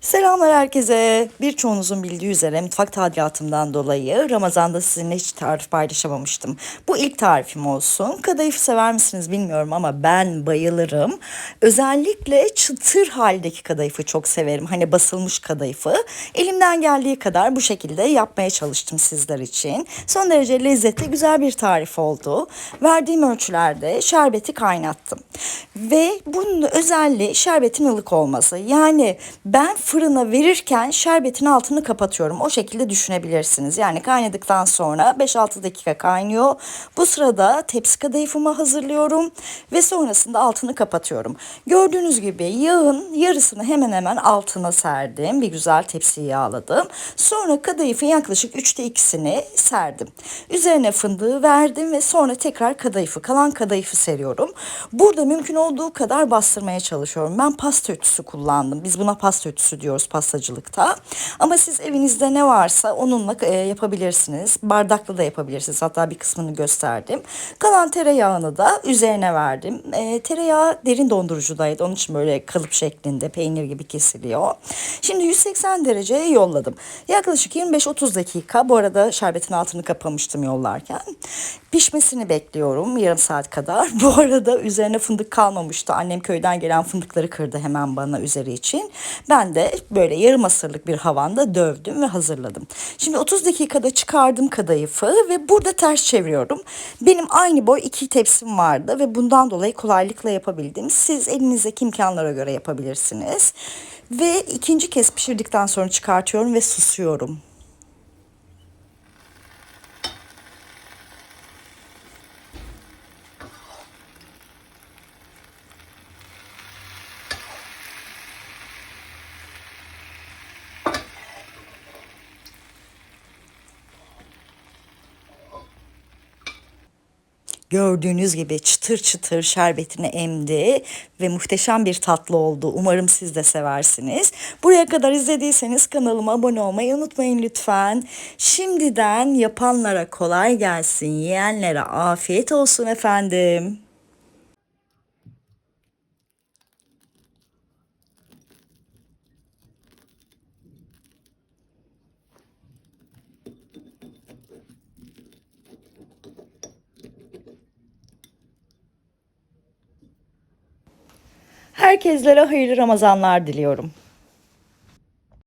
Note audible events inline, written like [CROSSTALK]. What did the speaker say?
Selamlar herkese. Birçoğunuzun bildiği üzere mutfak tadilatımdan dolayı Ramazan'da sizinle hiç tarif paylaşamamıştım. Bu ilk tarifim olsun. Kadayıf sever misiniz bilmiyorum ama ben bayılırım. Özellikle çıtır haldeki kadayıfı çok severim. Hani basılmış kadayıfı. Elimden geldiği kadar bu şekilde yapmaya çalıştım sizler için. Son derece lezzetli, güzel bir tarif oldu. Verdiğim ölçülerde şerbeti kaynattım. Ve bunun özelliği şerbetin ılık olması. Yani ben fırına verirken şerbetin altını kapatıyorum. O şekilde düşünebilirsiniz. Yani kaynadıktan sonra 5-6 dakika kaynıyor. Bu sırada tepsi kadayıfımı hazırlıyorum ve sonrasında altını kapatıyorum. Gördüğünüz gibi yağın yarısını hemen hemen altına serdim. Bir güzel tepsiyi yağladım. Sonra kadayıfın yaklaşık 3'te 2'sini serdim. Üzerine fındığı verdim ve sonra tekrar kadayıfı, kalan kadayıfı seriyorum. Burada mümkün olduğu kadar bastırmaya çalışıyorum. Ben pasta ütüsü kullandım. Biz buna pasta ütüsü diyoruz pastacılıkta. Ama siz evinizde ne varsa onunla e, yapabilirsiniz. Bardaklı da yapabilirsiniz. Hatta bir kısmını gösterdim. Kalan tereyağını da üzerine verdim. E, tereyağı derin dondurucudaydı. Onun için böyle kalıp şeklinde peynir gibi kesiliyor. Şimdi 180 dereceye yolladım. Yaklaşık 25-30 dakika. Bu arada şerbetin altını kapamıştım yollarken. Pişmesini bekliyorum yarım saat kadar. [LAUGHS] Bu arada üzerine fındık kalmamıştı. Annem köyden gelen fındıkları kırdı hemen bana üzeri için. Ben de böyle yarım asırlık bir havanda dövdüm ve hazırladım. Şimdi 30 dakikada çıkardım kadayıfı ve burada ters çeviriyorum. Benim aynı boy iki tepsim vardı ve bundan dolayı kolaylıkla yapabildim. Siz elinizdeki imkanlara göre yapabilirsiniz. Ve ikinci kez pişirdikten sonra çıkartıyorum ve susuyorum. Gördüğünüz gibi çıtır çıtır şerbetini emdi ve muhteşem bir tatlı oldu. Umarım siz de seversiniz. Buraya kadar izlediyseniz kanalıma abone olmayı unutmayın lütfen. Şimdiden yapanlara kolay gelsin, yiyenlere afiyet olsun efendim. Herkeslere hayırlı Ramazanlar diliyorum.